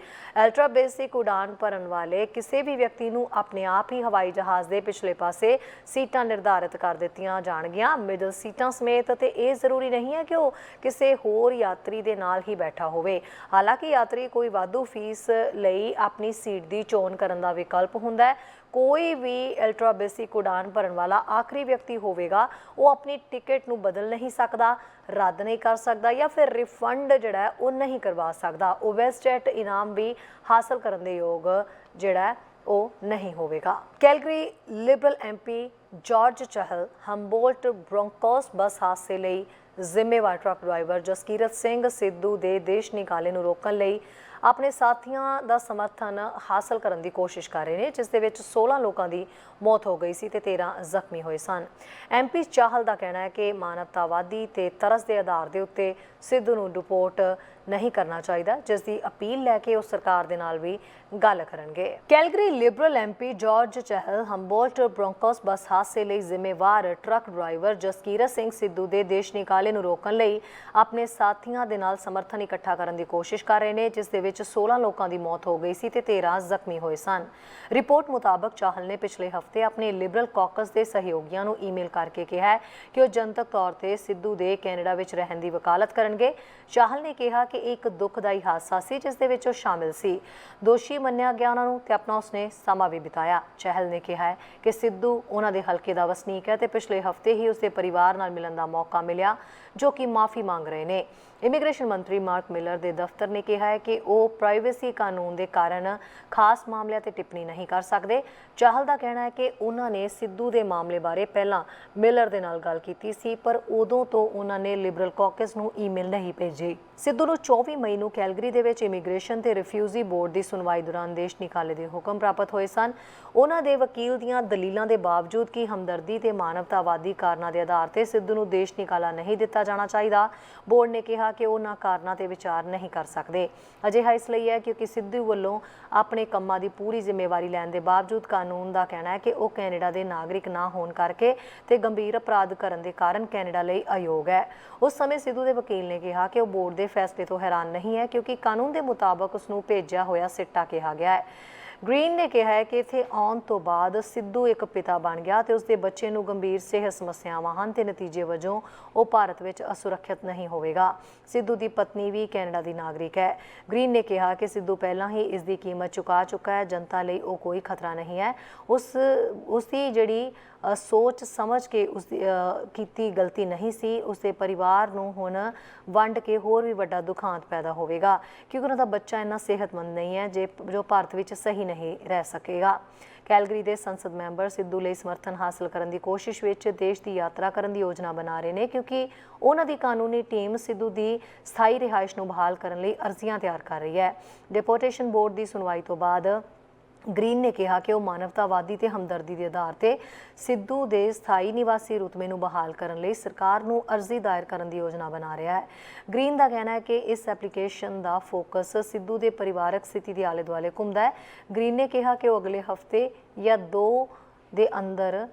ਅਲਟਰਾ ਬੇਸਿਕ ਉਡਾਨ ਭਰਨ ਵਾਲੇ ਕਿਸੇ ਵੀ ਵਿਅਕਤੀ ਨੂੰ ਆਪਣੇ ਆਪ ਹੀ ਹਵਾਈ ਜਹਾਜ਼ ਦੇ ਪਿਛਲੇ ਪਾਸੇ ਸੀਟਾਂ ਨਿਰਧਾਰਿਤ ਕਰ ਦਿੱਤੀਆਂ ਜਾਣਗੀਆਂ। ਮਿਡਲ ਸੀਟਾਂ ਸਮੇਤ, ਤੇ ਇਹ ਜ਼ਰੂਰੀ ਨਹੀਂ ਹੈ ਕਿ ਉਹ ਕਿਸੇ ਹੋਰ ਯਾਤਰੀ ਦੇ ਨਾਲ ਹੀ ਬੈਠਾ ਹੋਵੇ। ਹਾਲਾਂਕਿ ਯਾਤਰੀ ਕੋਈ ਵਾਧੂ ਫੀਸ ਲਈ ਆਪਣੀ ਸੀਟ ਦੀ ਚੋਣ ਕਰਨ ਦਾ ਵਿਕਲਪ ਹੁੰਦਾ ਹੈ। ਕੋਈ ਵੀ ਅਲਟਰਾ ਬੇਸਿਕ ਉਡਾਨ ਭਰਨ ਵਾਲਾ ਆਖਰੀ ਵਿਅਕਤੀ ਹੋਵੇਗਾ, ਉਹ ਆਪਣੀ ਟਿਕਟ ਨੂੰ ਬਦਲ ਨਹੀਂ ਸਕਦਾ, ਰੱਦ ਨਹੀਂ ਕਰ ਸਕਦਾ ਜਾਂ ਫਿਰ ਰਿਫੰਡ ਜਿਹੜਾ ਉਹ ਨਹੀਂ ਕਰਵਾ ਸਕਦਾ। ਉਹ ਵੈਸਟਜੈਟ ਇਨਾਮ ਵੀ ਹਾਸਲ ਕਰਨ ਦੇ ਯੋਗ ਜਿਹੜਾ ਉਹ ਨਹੀਂ ਹੋਵੇਗਾ। Calgary Liberal MP George Chahal Humboldt Broncos bus ਹਾਦਸੇ ਲਈ ਜ਼ਿੰਮੇਵਾਰ ਟਰੱਕ ਡਰਾਈਵਰ ਜਸਕੀਰਤ ਸਿੰਘ ਸਿੱਧੂ ਦੇ ਦੇਸ਼ ਨਿਕਾਲੇ ਨੂੰ ਰੋਕਣ ਲਈ ਆਪਣੇ ਸਾਥੀਆਂ ਦਾ ਸਮਰਥਨ ਹਾਸਲ ਕਰਨ ਦੀ ਕੋਸ਼ਿਸ਼ ਕਰ ਰਹੇ ਨੇ, ਜਿਸ ਦੇ ਵਿੱਚ 16 ਲੋਕਾਂ ਦੀ ਮੌਤ ਹੋ ਗਈ ਸੀ ਤੇ 13 ਜ਼ਖਮੀ ਹੋਏ ਸਨ। ਐਮਪੀ ਚਾਹਲ ਦਾ ਕਹਿਣਾ ਹੈ ਕਿ ਮਾਨਵਤਾਵਾਦੀ ਤੇ ਤਰਸ ਦੇ ਆਧਾਰ ਦੇ ਉੱਤੇ ਸਿੱਧੂ ਨੂੰ ਡਿਪੋਰਟ ਨਹੀਂ ਕਰਨਾ ਚਾਹੀਦਾ, ਜਿਸ ਦੀ ਅਪੀਲ ਲੈ ਕੇ ਉਹ ਸਰਕਾਰ ਦੇ ਨਾਲ ਵੀ ਗੱਲ ਕਰਨਗੇ। Calgary Liberal MP George Chahal Humboldt Broncos bus ਹਾਦਸੇ ਲਈ ਜ਼ਿੰਮੇਵਾਰ ਟਰੱਕ ਡਰਾਈਵਰ ਜਸਕੀਰਤ ਸਿੰਘ ਸਿੱਧੂ ਦੇ ਦੇਸ਼ ਨਿਕਾਲੇ ਨੂੰ ਰੋਕਣ ਲਈ ਆਪਣੇ ਸਾਥੀਆਂ ਦੇ ਨਾਲ ਸਮਰਥਨ ਇਕੱਠਾ ਕਰਨ ਦੀ ਕੋਸ਼ਿਸ਼ ਕਰ ਰਹੇ ਨੇ, ਜਿਸ ਦੇ ਵਿੱਚ 16 ਲੋਕਾਂ ਦੀ ਮੌਤ ਹੋ ਗਈ ਸੀ ਤੇ 13 ਜ਼ਖਮੀ ਹੋਏ ਸਨ। ਰਿਪੋਰਟ ਮੁਤਾਬਕ ਚਾਹਲ ਨੇ ਪਿਛਲੇ ਹਫ਼ਤੇ ਆਪਣੇ ਲਿਬਰਲ ਕਾਕਸ ਦੇ ਸਹਿਯੋਗੀਆਂ ਨੂੰ ਈਮੇਲ ਕਰਕੇ ਕਿਹਾ ਕਿ ਉਹ ਜਨਤਕ ਤੌਰ ਤੇ ਸਿੱਧੂ ਦੇ ਕੈਨੇਡਾ ਵਿੱਚ ਰਹਿਣ ਦੀ ਵਕਾਲਤ ਕਰਨ ਕਰਨਗੇ ਚਾਹਲ ਨੇ ਕਿਹਾ ਕਿ ਇਹ ਇੱਕ ਦੁਖਦਾਈ ਹਾਦਸਾ ਸੀ, ਜਿਸ ਦੇ ਵਿੱਚ ਉਹ ਸ਼ਾਮਿਲ ਸੀ। ਦੋਸ਼ੀ ਮੰਨਿਆ ਗਿਆ ਉਹਨਾਂ ਨੂੰ ਤੇ ਆਪਣਾ ਉਸਨੇ ਸਮਾਂ ਵੀ ਬਿਤਾਇਆ। ਚਹਿਲ ਨੇ ਕਿਹਾ ਹੈ ਕਿ ਸਿੱਧੂ ਉਹਨਾਂ ਦੇ ਹਲਕੇ ਦਾ ਵਸਨੀਕ ਹੈ ਤੇ ਪਿਛਲੇ ਹਫ਼ਤੇ ਹੀ ਉਸਦੇ ਪਰਿਵਾਰ ਨਾਲ ਮਿਲਣ ਦਾ ਮੌਕਾ ਮਿਲਿਆ। ਜੋ ਕਿ ਮਾਫੀ ਮੰਗ ਰਹੇ ਨੇ। ਇਮੀਗ੍ਰੇਸ਼ਨ ਮੰਤਰੀ ਮਾਰਕ ਮਿਲਰ ਦੇ ਦਫ਼ਤਰ ਨੇ ਕਿਹਾ ਹੈ ਕਿ ਉਹ ਪ੍ਰਾਈਵੇਸੀ ਕਾਨੂੰਨ ਦੇ ਕਾਰਨ ਖਾਸ ਮਾਮਲਿਆਂ ਤੇ ਟਿੱਪਣੀ ਨਹੀਂ ਕਰ ਸਕਦੇ। ਚਾਹਲ ਦਾ ਕਹਿਣਾ ਹੈ ਕਿ ਉਹਨਾਂ ਨੇ ਸਿੱਧੂ ਦੇ ਮਾਮਲੇ ਬਾਰੇ ਪਹਿਲਾਂ ਮਿਲਰ ਦੇ ਨਾਲ ਗੱਲ ਕੀਤੀ ਸੀ, ਪਰ ਉਦੋਂ ਤੋਂ ਉਹਨਾਂ ਨੇ ਲਿਬਰਲ ਕਾਕਸ ਨੂੰ ਈਮੇਲ ਨਹੀਂ ਭੇਜੀ। ਸਿੱਧੂ ਨੂੰ 24 ਮਈ ਨੂੰ ਕੈਲਗਰੀ ਦੇ ਵਿੱਚ ਇਮੀਗ੍ਰੇਸ਼ਨ ਤੇ ਰਿਫਿਊਜੀ ਬੋਰਡ ਦੀ ਸੁਣਵਾਈ ਦੌਰਾਨ ਦੇਸ਼ ਨਿਕਾਲੇ ਦੇ ਹੁਕਮ ਪ੍ਰਾਪਤ ਹੋਏ ਸਨ। ਉਹਨਾਂ ਦੇ ਵਕੀਲ ਦੀਆਂ ਦਲੀਲਾਂ ਦੇ ਬਾਵਜੂਦ ਕਿ ਹਮਦਰਦੀ ਤੇ ਮਾਨਵਤਾਵਾਦੀ ਕਾਰਨਾਂ ਦੇ ਆਧਾਰ ਤੇ ਸਿੱਧੂ ਨੂੰ ਦੇਸ਼ ਨਿਕਾਲਾ ਨਹੀਂ ਦਿੱਤਾ ਜਾਣਾ ਚਾਹੀਦਾ। ਬੋਰਡ ਨੇ ਕਿਹਾ ਕਿ ਉਹਨਾਂ ਕਾਰਨਾਂ ਤੇ ਵਿਚਾਰ ਨਹੀਂ ਕਰ ਸਕਦੇ। ਅਜਿਹਾ ਇਸ ਲਈ ਹੈ ਕਿਉਂਕਿ ਸਿੱਧੂ ਵੱਲੋਂ ਆਪਣੇ ਕੰਮਾਂ ਦੀ ਪੂਰੀ ਜ਼ਿੰਮੇਵਾਰੀ ਲੈਣ ਦੇ ਬਾਵਜੂਦ ਕਾਨੂੰਨ ਦਾ ਕਹਿਣਾ ਹੈ ਕਿ ਉਹ ਕੈਨੇਡਾ ਦੇ ਨਾਗਰਿਕ ਨਾ ਹੋਣ ਕਰਕੇ ਤੇ ਗੰਭੀਰ ਅਪਰਾਧ ਕਰਨ ਦੇ ਕਾਰਨ ਕੈਨੇਡਾ ਲਈ ਅਯੋਗ ਹੈ। ਉਸ ਸਮੇਂ ਸਿੱਧੂ ਦੇ ਵਕੀਲ ਨੇ ਕਿਹਾ ਕਿ ਉਹ ਬੋਰਡ ਦੇ ਫੈਸਲੇ ਤੋਂ ਹੈਰਾਨ ਨਹੀਂ ਹੈ ਕਿਉਂਕਿ ਕਾਨੂੰਨ ਦੇ ਮੁਤਾਬਕ ਉਸ ਨੂੰ ਭੇਜਿਆ ਹੋਇਆ ਸਿੱਟਾ ਕਿਹਾ ਗਿਆ ਹੈ। ਗ੍ਰੀਨ ਨੇ ਕਿਹਾ ਹੈ ਕਿ ਇੱਥੇ ਆਉਣ ਤੋਂ ਬਾਅਦ ਸਿੱਧੂ ਇੱਕ ਪਿਤਾ ਬਣ ਗਿਆ ਤੇ ਉਸਦੇ ਬੱਚੇ ਨੂੰ ਗੰਭੀਰ ਸਿਹਤ ਸਮੱਸਿਆਵਾਂ ਹਨ ਤੇ ਨਤੀਜੇ ਵਜੋਂ ਉਹ ਭਾਰਤ ਵਿੱਚ ਅਸੁਰੱਖਿਅਤ ਨਹੀਂ ਹੋਵੇਗਾ। ਸਿੱਧੂ ਦੀ ਪਤਨੀ ਵੀ ਕੈਨੇਡਾ ਦੀ ਨਾਗਰਿਕ ਹੈ। ਗ੍ਰੀਨ ਨੇ ਕਿਹਾ ਕਿ ਸਿੱਧੂ ਪਹਿਲਾਂ ਹੀ ਇਸ ਦੀ ਕੀਮਤ ਚੁਕਾ ਚੁੱਕਾ ਹੈ, ਜਨਤਾ ਲਈ ਉਹ ਕੋਈ ਖਤਰਾ ਨਹੀਂ ਹੈ। ਉਸ ਉਸ ਦੀ ਜਿਹੜੀ ਸੋਚ ਸਮਝ ਕੇ ਉਸ ਕੀਤੀ ਗਲਤੀ ਨਹੀਂ ਸੀ ਉਸ ਦੇ ਪਰਿਵਾਰ ਨੂੰ ਹੁਣ ਵੰਡ ਕੇ ਹੋਰ ਵੀ ਵੱਡਾ ਦੁਖਾਂਤ ਪੈਦਾ ਹੋਵੇਗਾ, ਕਿਉਂਕਿ ਉਹਨਾਂ ਦਾ ਬੱਚਾ ਇੰਨਾ ਸਿਹਤਮੰਦ ਨਹੀਂ ਹੈ, ਜੇ ਜੋ ਭਾਰਤ ਵਿੱਚ ਸਹੀ ਨਹੀਂ ਰਹਿ ਸਕੇਗਾ। ਕੈਲਗਰੀ ਦੇ ਸੰਸਦ ਮੈਂਬਰ ਸਿੱਧੂ ਲਈ ਸਮਰਥਨ ਹਾਸਲ ਕਰਨ ਦੀ ਕੋਸ਼ਿਸ਼ ਵਿੱਚ ਦੇਸ਼ ਦੀ ਯਾਤਰਾ ਕਰਨ ਦੀ ਯੋਜਨਾ ਬਣਾ ਰਹੇ ਨੇ, ਕਿਉਂਕਿ ਉਹਨਾਂ ਦੀ ਕਾਨੂੰਨੀ ਟੀਮ ਸਿੱਧੂ ਦੀ ਸਥਾਈ ਰਿਹਾਇਸ਼ ਨੂੰ ਬਹਾਲ ਕਰਨ ਲਈ ਅਰਜ਼ੀਆਂ ਤਿਆਰ ਕਰ ਰਹੀ ਹੈ। ਡਿਪੋਰਟੇਸ਼ਨ ਬੋਰਡ ਦੀ ਸੁਣਵਾਈ ਤੋਂ ਬਾਅਦ ਗ੍ਰੀਨ ਨੇ ਕਿਹਾ ਕਿ ਉਹ ਮਾਨਵਤਾਵਾਦੀ ਤੇ ਹਮਦਰਦੀ ਦੇ ਆਧਾਰ ਤੇ ਸਿੱਧੂ ਦੇ ਸਥਾਈ ਨਿਵਾਸੀ ਰੁਤਬੇ ਨੂੰ ਬਹਾਲ ਕਰਨ ਲਈ ਸਰਕਾਰ ਨੂੰ ਅਰਜ਼ੀ ਦਾਇਰ ਕਰਨ ਦੀ ਯੋਜਨਾ ਬਣਾ ਰਿਹਾ ਹੈ। ਗ੍ਰੀਨ ਦਾ ਕਹਿਣਾ ਹੈ ਕਿ ਇਸ ਐਪਲੀਕੇਸ਼ਨ ਦਾ ਫੋਕਸ ਸਿੱਧੂ ਦੇ ਪਰਿਵਾਰਕ ਸਥਿਤੀ ਦੇ ਆਲੇ ਦੁਆਲੇ ਘੁੰਮਦਾ ਹੈ। ਗ੍ਰੀਨ ਨੇ ਕਿਹਾ ਕਿ ਉਹ ਅਗਲੇ ਹਫ਼ਤੇ ਜਾਂ 2 ਦੇ ਅੰਦਰ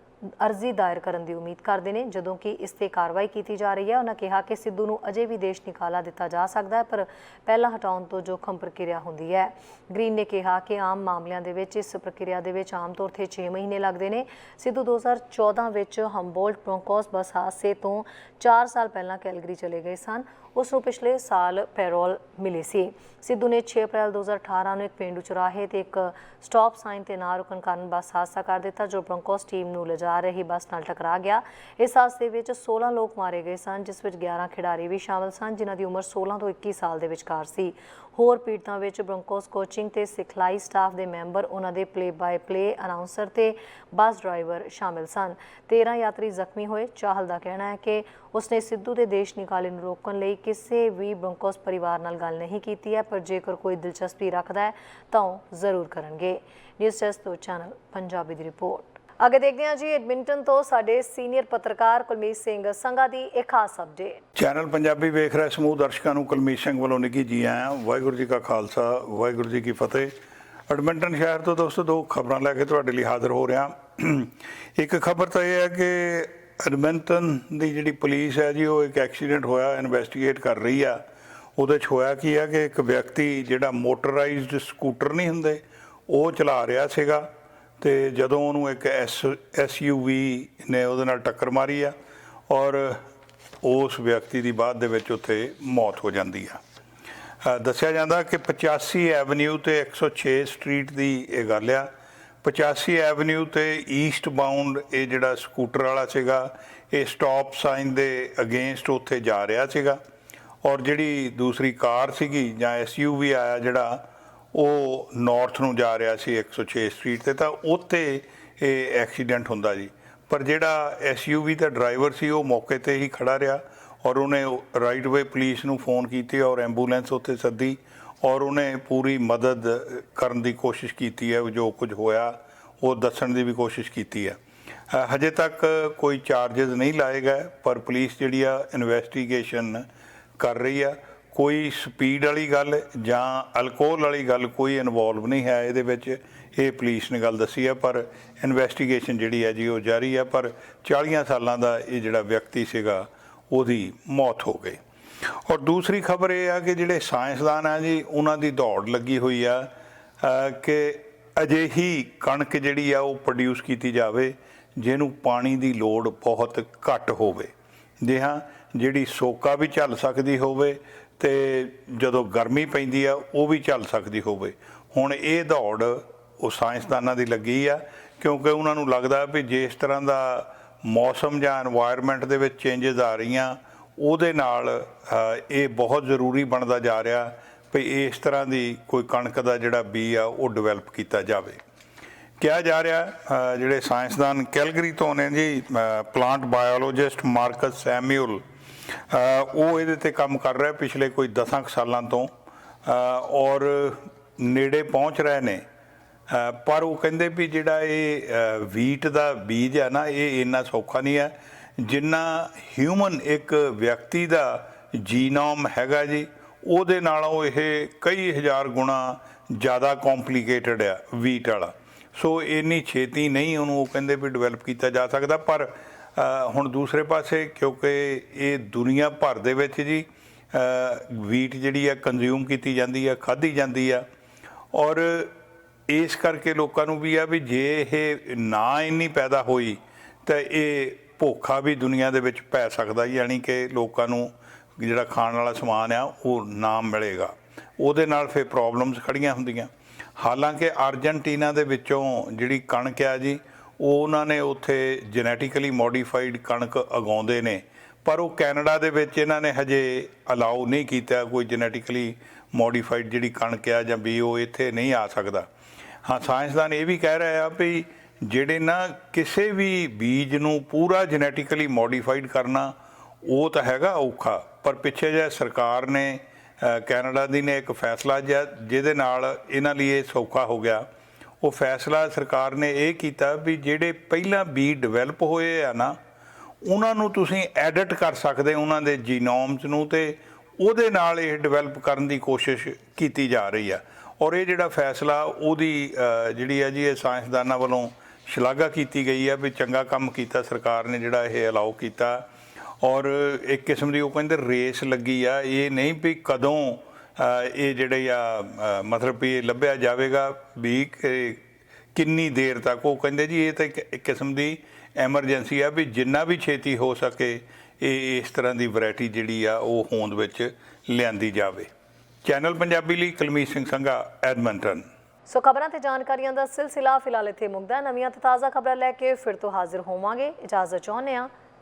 ਅਰਜ਼ੀ ਦਾਇਰ ਕਰਨ ਦੀ ਉਮੀਦ ਕਰਦੇ ਨੇ, ਜਦੋਂ ਕਿ ਇਸ ਤੇ ਕਾਰਵਾਈ ਕੀਤੀ ਜਾ ਰਹੀ ਹੈ। ਉਹਨਾਂ ਕਿਹਾ ਕਿ ਸਿੱਧੂ ਨੂੰ ਅਜੇ ਵੀ ਦੇਸ਼ ਨਿਕਾਲਾ ਦਿੱਤਾ ਜਾ ਸਕਦਾ ਹੈ, ਪਰ ਪਹਿਲਾਂ ਹਟਾਉਣ ਤੋਂ ਜੋਖਮ ਪ੍ਰਕਿਰਿਆ ਹੁੰਦੀ ਹੈ। ਗ੍ਰੀਨ ਨੇ ਕਿਹਾ ਕਿ ਆਮ ਮਾਮਲਿਆਂ ਦੇ ਵਿੱਚ ਇਸ ਪ੍ਰਕਿਰਿਆ ਦੇ ਵਿੱਚ ਆਮ ਤੌਰ ਤੇ 6 ਮਹੀਨੇ ਲੱਗਦੇ ਨੇ। ਸਿੱਧੂ 2014 ਵਿੱਚ ਹੰਬੋਲਟ ਬ੍ਰੋਂਕੋਸ ਬੱਸ ਹਾਦਸੇ ਤੋਂ 4 ਸਾਲ ਪਹਿਲਾਂ ਕੈਲਗਰੀ ਚਲੇ ਗਏ ਸਨ। ਉਸ ਨੂੰ ਪਿਛਲੇ ਸਾਲ ਪੈਰੋਲ ਮਿਲੀ ਸੀ। ਸਿੱਧੂ ਨੇ 6 ਅਪ੍ਰੈਲ 2018 ਨੂੰ ਇੱਕ ਪਿੰਡੂ ਚੁਰਾਹੇ ਤੇ ਇੱਕ ਸਟਾਪ ਸਾਈਨ ਤੇ ਨਾ ਰੁਕਣ ਕਾਰਨ ਬੱਸ ਹਾਦਸਾ ਕਰ ਦਿੱਤਾ, ਜੋ ਬ੍ਰੋਂਕੋਸ ਟੀਮ ਨੂੰ ਲਿਜਾ ਰਹੀ ਬੱਸ ਨਾਲ ਟਕਰਾ ਗਿਆ। ਇਸ ਹਾਦਸੇ ਵਿੱਚ 16 ਲੋਕ ਮਾਰੇ ਗਏ ਸਨ, ਜਿਸ ਵਿੱਚ 11 ਖਿਡਾਰੀ ਵੀ ਸ਼ਾਮਲ ਸਨ, ਜਿਨ੍ਹਾਂ ਦੀ ਉਮਰ 16 ਤੋਂ 21 ਸਾਲ ਦੇ ਵਿਚਕਾਰ ਸੀ। ਹੋਰ ਪੀੜਤਾਂ ਵਿੱਚ ਬ੍ਰੌਂਕੋਸ ਕੋਚਿੰਗ ਤੇ ਸਿਖਲਾਈ ਸਟਾਫ ਦੇ ਮੈਂਬਰ, ਉਹਨਾਂ ਦੇ ਪਲੇ ਬਾਏ ਪਲੇ ਅਨਾਉਂਸਰ ਤੇ ਬੱਸ ਡਰਾਈਵਰ ਸ਼ਾਮਿਲ ਸਨ। 13 ਯਾਤਰੀ ਜ਼ਖਮੀ ਹੋਏ। ਚਾਹਲ ਦਾ ਕਹਿਣਾ ਹੈ ਕਿ ਉਸਨੇ ਸਿੱਧੂ ਦੇ ਦੇਸ਼ ਨਿਕਾਲੇ ਨੂੰ ਰੋਕਣ ਲਈ ਕਿਸੇ ਵੀ ਬ੍ਰੌਂਕੋਸ ਪਰਿਵਾਰ ਨਾਲ ਗੱਲ ਨਹੀਂ ਕੀਤੀ ਹੈ, ਪਰ ਜੇਕਰ ਕੋਈ ਦਿਲਚਸਪੀ ਰੱਖਦਾ ਹੈ, ਤਾਂ ਉਹ ਜ਼ਰੂਰ ਕਰਨਗੇ। ਨਿਊਜ਼ ਡੈਸਕ ਤੋਂ ਚੈਨਲ ਪੰਜਾਬੀ ਦੀ ਰਿਪੋਰਟ। ਅੱਗੇ ਦੇਖਦੇ ਹਾਂ ਜੀ, ਐਡਮਿੰਟਨ ਤੋਂ ਸਾਡੇ ਸੀਨੀਅਰ ਪੱਤਰਕਾਰ ਕੁਲਮੀਤ ਸਿੰਘ ਸੰਘਾ ਦੀ ਇੱਕ ਖਾਸ ਅਪਡੇਟ ਚੈਨਲ ਪੰਜਾਬੀ ਵੇਖ ਰਹੇ ਸਮੂਹ ਦਰਸ਼ਕਾਂ ਨੂੰ ਕੁਲਮੀਤ ਸਿੰਘ ਵੱਲੋਂ ਨਿੱਘੀ ਜੀ ਆਇਆਂ। ਵਾਹਿਗੁਰੂ ਜੀ ਕਾ ਖਾਲਸਾ, ਵਾਹਿਗੁਰੂ ਜੀ ਕੀ ਫਤਿਹ। ਐਡਮਿੰਟਨ ਸ਼ਹਿਰ ਤੋਂ ਦੋਸਤੋ, ਦੋ ਖਬਰਾਂ ਲੈ ਕੇ ਤੁਹਾਡੇ ਲਈ ਹਾਜ਼ਰ ਹੋ ਰਿਹਾ। ਇੱਕ ਖਬਰ ਤਾਂ ਇਹ ਹੈ ਕਿ ਐਡਮਿੰਟਨ ਦੀ ਜਿਹੜੀ ਪੁਲਿਸ ਹੈ ਜੀ, ਉਹ ਇੱਕ ਐਕਸੀਡੈਂਟ ਹੋਇਆ, ਇਨਵੈਸਟੀਗੇਟ ਕਰ ਰਹੀ ਆ। ਉਹਦੇ 'ਚ ਹੋਇਆ ਕੀ ਹੈ ਕਿ ਇੱਕ ਵਿਅਕਤੀ ਜਿਹੜਾ ਮੋਟਰਾਈਜ਼ਡ ਸਕੂਟਰ ਨਹੀਂ ਹੁੰਦੇ, ਉਹ ਚਲਾ ਰਿਹਾ ਸੀਗਾ। ਤੇ ਜਦੋਂ ਉਹਨੂੰ ਇੱਕ ਐਸ ਐਸਯੂਵੀ ਨੇ ਉਹਦੇ ਨਾਲ ਟੱਕਰ ਮਾਰੀ ਆ ਔਰ ਉਸ ਵਿਅਕਤੀ ਦੀ ਬਾਅਦ ਦੇ ਵਿੱਚ ਉੱਥੇ ਮੌਤ ਹੋ ਜਾਂਦੀ ਆ। ਦੱਸਿਆ ਜਾਂਦਾ ਕਿ 85 ਐਵਨਿਊ ਤੇ 106 ਸਟਰੀਟ ਦੀ ਇਹ ਗੱਲ ਆ। 85 ਐਵਨਿਊ ਤੇ ਈਸਟ ਬਾਉਂਡ ਇਹ ਜਿਹੜਾ ਸਕੂਟਰ ਵਾਲਾ ਸੀਗਾ, ਇਹ ਸਟਾਪ ਸਾਈਨ ਦੇ ਅਗੇਂਸਟ ਉੱਥੇ ਜਾ ਰਿਹਾ ਸੀਗਾ। ਔਰ ਜਿਹੜੀ ਦੂਸਰੀ ਕਾਰ ਸੀਗੀ ਜਾਂ ਐਸਯੂਵੀ ਆਇਆ ਜਿਹੜਾ ਉਹ ਨਾਰਥ ਨੂੰ ਜਾ ਰਿਹਾ ਸੀ 106 ਸਟਰੀਟ ਤੇ ਤਾਂ ਉੱਥੇ ਇਹ ਐਕਸੀਡੈਂਟ ਹੁੰਦਾ ਜੀ। ਪਰ ਜਿਹੜਾ ਐਸਯੂਵੀ ਦਾ ਡਰਾਈਵਰ ਸੀ, ਉਹ ਮੌਕੇ ਤੇ ਹੀ ਖੜਾ ਰਿਹਾ ਔਰ ਉਹਨੇ ਰਾਈਟ ਵੇ ਪੁਲਿਸ ਨੂੰ ਫੋਨ ਕੀਤੇ ਔਰ ਐਂਬੂਲੈਂਸ ਉੱਥੇ ਸੱਦੀ ਔਰ ਉਹਨੇ ਪੂਰੀ ਮਦਦ ਕਰਨ ਦੀ ਕੋਸ਼ਿਸ਼ ਕੀਤੀ ਹੈ, ਜੋ ਕੁਝ ਹੋਇਆ, ਉਹ ਦੱਸਣ ਦੀ ਵੀ ਕੋਸ਼ਿਸ਼ ਕੀਤੀ ਹੈ। ਹਜੇ ਤੱਕ ਕੋਈ ਚਾਰजेस ਨਹੀਂ ਲਾਏ ਗਏ, ਪਰ ਪੁਲਿਸ ਜਿਹੜੀ ਆ ਇਨਵੈਸਟੀਗੇਸ਼ਨ ਕਰ ਰਹੀ ਆ। ਕੋਈ ਸਪੀਡ ਵਾਲੀ ਗੱਲ ਜਾਂ ਅਲਕੋਹਲ ਵਾਲੀ ਗੱਲ ਕੋਈ ਇਨਵੋਲਵ ਨਹੀਂ ਹੈ ਇਹਦੇ ਵਿੱਚ। ਇਹ ਪੁਲਿਸ ਨੇ ਗੱਲ ਦੱਸੀ ਹੈ, ਪਰ ਇਨਵੈਸਟੀਗੇਸ਼ਨ ਜਿਹੜੀ ਹੈ ਜੀ ਉਹ ਜਾਰੀ ਆ ਪਰ 40 ਸਾਲਾਂ ਦਾ ਇਹ ਜਿਹੜਾ ਵਿਅਕਤੀ ਸੀਗਾ, ਉਹਦੀ ਮੌਤ ਹੋ ਗਈ। ਔਰ ਦੂਸਰੀ ਖਬਰ ਇਹ ਆ ਕਿ ਜਿਹੜੇ ਸਾਇੰਸਦਾਨ ਆ ਜੀ, ਉਹਨਾਂ ਦੀ ਦੌੜ ਲੱਗੀ ਹੋਈ ਆ ਕਿ ਅਜਿਹੀ ਕਣਕ ਜਿਹੜੀ ਆ ਉਹ ਪ੍ਰੋਡਿਊਸ ਕੀਤੀ ਜਾਵੇ, ਜਿਹਨੂੰ ਪਾਣੀ ਦੀ ਲੋੜ ਬਹੁਤ ਘੱਟ ਹੋਵੇ। ਜੀ ਹਾਂ, ਜਿਹੜੀ ਸੋਕਾ ਵੀ ਝੱਲ ਸਕਦੀ ਹੋਵੇ ਤੇ ਜਦੋਂ ਗਰਮੀ ਪੈਂਦੀ ਆ, ਉਹ ਵੀ ਚੱਲ ਸਕਦੀ ਹੋਵੇ। ਹੁਣ ਇਹ ਦੌੜ ਉਹ ਸਾਇੰਸਦਾਨਾਂ ਦੀ ਲੱਗੀ ਆ, ਕਿਉਂਕਿ ਉਹਨਾਂ ਨੂੰ ਲੱਗਦਾ ਵੀ ਜੇ ਇਸ ਤਰ੍ਹਾਂ ਦਾ ਮੌਸਮ ਜਾਂ এনवायरमेंट ਦੇ ਵਿੱਚ ਚੇਂਜਸ ਆ ਰਹੀਆਂ, ਉਹਦੇ ਨਾਲ ਇਹ ਬਹੁਤ ਜ਼ਰੂਰੀ ਬਣਦਾ ਜਾ ਰਿਹਾ ਵੀ ਇਸ ਤਰ੍ਹਾਂ ਦੀ ਕੋਈ ਕਣਕ ਦਾ ਜਿਹੜਾ ਬੀ ਆ, ਉਹ ਡਿਵੈਲਪ ਕੀਤਾ ਜਾਵੇ। ਕਿਹਾ ਜਾ ਰਿਹਾ ਜਿਹੜੇ ਸਾਇੰਸਦਾਨ ਕੈਲਗਰੀ ਤੋਂ ਨੇ ਜੀ ਪਲਾਂਟ ਬਾਇਓਲੋਜਿਸਟ ਮਾਰਕਸ ਸੈਮੂਅਲ ਉਹ ਇਹਦੇ ਤੇ ਕੰਮ ਕਰ ਰਿਹਾ ਪਿਛਲੇ ਕੋਈ 10 ਸਾਲਾਂ ਤੋਂ। ਔਰ ਨੇੜੇ ਪਹੁੰਚ ਰਹੇ ਨੇ। ਪਰ ਉਹ ਕਹਿੰਦੇ ਵੀ ਜਿਹੜਾ ਇਹ ਵੀਟ ਦਾ ਬੀਜ ਹੈ ਨਾ, ਇਹ ਇੰਨਾ ਸੌਖਾ ਨਹੀਂ ਹੈ। ਜਿੰਨਾ ਹਿਊਮਨ ਇੱਕ ਵਿਅਕਤੀ ਦਾ ਜੀਨੋਮ ਹੈਗਾ ਜੀ, ਉਹਦੇ ਨਾਲੋਂ ਇਹ ਕਈ ਹਜ਼ਾਰ ਗੁਣਾ ਜ਼ਿਆਦਾ ਕੰਪਲਿਕੇਟਡ ਆ ਵੀਟ ਵਾਲਾ। ਸੋ ਇੰਨੀ ਛੇਤੀ ਨਹੀਂ ਉਹਨੂੰ ਉਹ ਕਹਿੰਦੇ ਵੀ ਡਿਵੈਲਪ ਕੀਤਾ ਜਾ ਸਕਦਾ, ਪਰ ਹੁਣ ਦੂਸਰੇ ਪਾਸੇ, ਕਿਉਂਕਿ ਇਹ ਦੁਨੀਆ ਭਰ ਦੇ ਵਿੱਚ ਜੀ ਵੀਟ ਜਿਹੜੀ ਆ ਕੰਜ਼ਿਊਮ ਕੀਤੀ ਜਾਂਦੀ ਆ, ਖਾਧੀ ਜਾਂਦੀ ਆ। ਔਰ ਇਸ ਕਰਕੇ ਲੋਕਾਂ ਨੂੰ ਵੀ ਆ ਵੀ ਜੇ ਇਹ ਨਾ ਇੰਨੀ ਪੈਦਾ ਹੋਈ, ਤਾਂ ਇਹ ਭੁੱਖਾ ਵੀ ਦੁਨੀਆ ਦੇ ਵਿੱਚ ਪੈ ਸਕਦਾ, ਯਾਨੀ ਕਿ ਲੋਕਾਂ ਨੂੰ ਜਿਹੜਾ ਖਾਣ ਵਾਲਾ ਸਮਾਨ ਆ, ਉਹ ਨਾ ਮਿਲੇਗਾ। ਉਹਦੇ ਨਾਲ ਫਿਰ ਪ੍ਰੋਬਲਮਸ ਖੜੀਆਂ ਹੁੰਦੀਆਂ। ਹਾਲਾਂਕਿ ਅਰਜਨਟੀਨਾ ਦੇ ਵਿੱਚੋਂ ਜਿਹੜੀ ਕਣਕ ਆ ਜੀ ਉਹ ਉਹਨਾਂ ਨੇ ਉੱਥੇ ਜੈਨੇਟਿਕਲੀ ਮੋਡੀਫਾਈਡ ਕਣਕ ਉਗਾਉਂਦੇ ਨੇ। ਪਰ ਉਹ ਕੈਨੇਡਾ ਦੇ ਵਿੱਚ ਇਹਨਾਂ ਨੇ ਹਜੇ ਅਲਾਉ ਨਹੀਂ ਕੀਤਾ ਕੋਈ ਜੈਨੇਟਿਕਲੀ ਮੋਡੀਫਾਈਡ ਜਿਹੜੀ ਕਣਕ ਆ ਜਾਂ ਬੀ ਉਹ ਇੱਥੇ ਨਹੀਂ ਆ ਸਕਦਾ। ਹਾਂ, ਸਾਇੰਸਦਾਨ ਇਹ ਵੀ ਕਹਿ ਰਹੇ ਆ ਵੀ ਜਿਹੜੇ ਨਾ ਕਿਸੇ ਵੀ ਬੀਜ ਨੂੰ ਪੂਰਾ ਜੈਨੇਟਿਕਲੀ ਮੋਡੀਫਾਈਡ ਕਰਨਾ, ਉਹ ਤਾਂ ਹੈਗਾ ਔਖਾ। ਪਰ ਪਿੱਛੇ ਜੇ ਸਰਕਾਰ ਨੇ ਕੈਨੇਡਾ ਦੀ ਨੇ ਇੱਕ ਫੈਸਲਾ ਜਿਹਾ ਜਿਹਦੇ ਨਾਲ ਇਹਨਾਂ ਲਈ ਇਹ ਸੌਖਾ ਹੋ ਗਿਆ। ਉਹ ਫੈਸਲਾ ਸਰਕਾਰ ਨੇ ਇਹ ਕੀਤਾ ਵੀ ਜਿਹੜੇ ਪਹਿਲਾਂ ਬੀ ਡਿਵੈਲਪ ਹੋਏ ਆ ਨਾ, ਉਹਨਾਂ ਨੂੰ ਤੁਸੀਂ ਐਡਿਟ ਕਰ ਸਕਦੇ ਉਹਨਾਂ ਦੇ ਜੀਨੋਮਸ ਨੂੰ ਤੇ ਉਹਦੇ ਨਾਲ ਇਹ ਡਿਵੈਲਪ ਕਰਨ ਦੀ ਕੋਸ਼ਿਸ਼ ਕੀਤੀ ਜਾ ਰਹੀ ਆ। ਔਰ ਇਹ ਜਿਹੜਾ ਫੈਸਲਾ, ਉਹਦੀ ਜਿਹੜੀ ਹੈ ਜੀ ਇਹ ਸਾਇੰਸਦਾਨਾਂ ਵੱਲੋਂ ਸ਼ਲਾਘਾ ਕੀਤੀ ਗਈ ਹੈ ਵੀ ਚੰਗਾ ਕੰਮ ਕੀਤਾ ਸਰਕਾਰ ਨੇ, ਜਿਹੜਾ ਇਹ ਅਲਾਉ ਕੀਤਾ। ਔਰ ਇੱਕ ਕਿਸਮ ਦੀ ਉਹ ਕਹਿੰਦੇ ਰੇਸ ਲੱਗੀ ਆ, ਇਹ ਨਹੀਂ ਵੀ ਕਦੋਂ ਇਹ ਜਿਹੜੇ ਆ ਮਤਲਬ ਵੀ ਇਹ ਲੱਭਿਆ ਜਾਵੇਗਾ ਵੀ ਕਿੰਨੀ ਦੇਰ ਤੱਕ, ਉਹ ਕਹਿੰਦੇ ਜੀ ਇਹ ਤਾਂ ਇੱਕ ਕਿਸਮ ਦੀ ਐਮਰਜੈਂਸੀ ਆ ਵੀ ਜਿੰਨਾ ਵੀ ਛੇਤੀ ਹੋ ਸਕੇ, ਇਹ ਇਸ ਤਰ੍ਹਾਂ ਦੀ ਵੈਰਾਈਟੀ ਜਿਹੜੀ ਆ, ਉਹ ਹੋਂਦ ਵਿੱਚ ਲਿਆਂਦੀ ਜਾਵੇ। ਚੈਨਲ ਪੰਜਾਬੀ ਲਈ ਕੁਲਮੀਤ ਸਿੰਘ ਸੰਘਾ, ਐਡਮੰਟਨ। ਸੋ ਖਬਰਾਂ ਤੇ ਜਾਣਕਾਰੀਆਂ ਦਾ ਸਿਲਸਿਲਾ ਫਿਲਹਾਲ ਇੱਥੇ ਮੁੱਕਦਾ ਨਵੀਆਂ ਤੇ ਤਾਜ਼ਾ ਖਬਰਾਂ ਲੈ ਕੇ ਫਿਰ ਤੋਂ ਹਾਜ਼ਰ ਹੋਵਾਂਗੇ। ਇਜਾਜ਼ਤ ਚਾਹੁੰਦੇ ਹਾਂ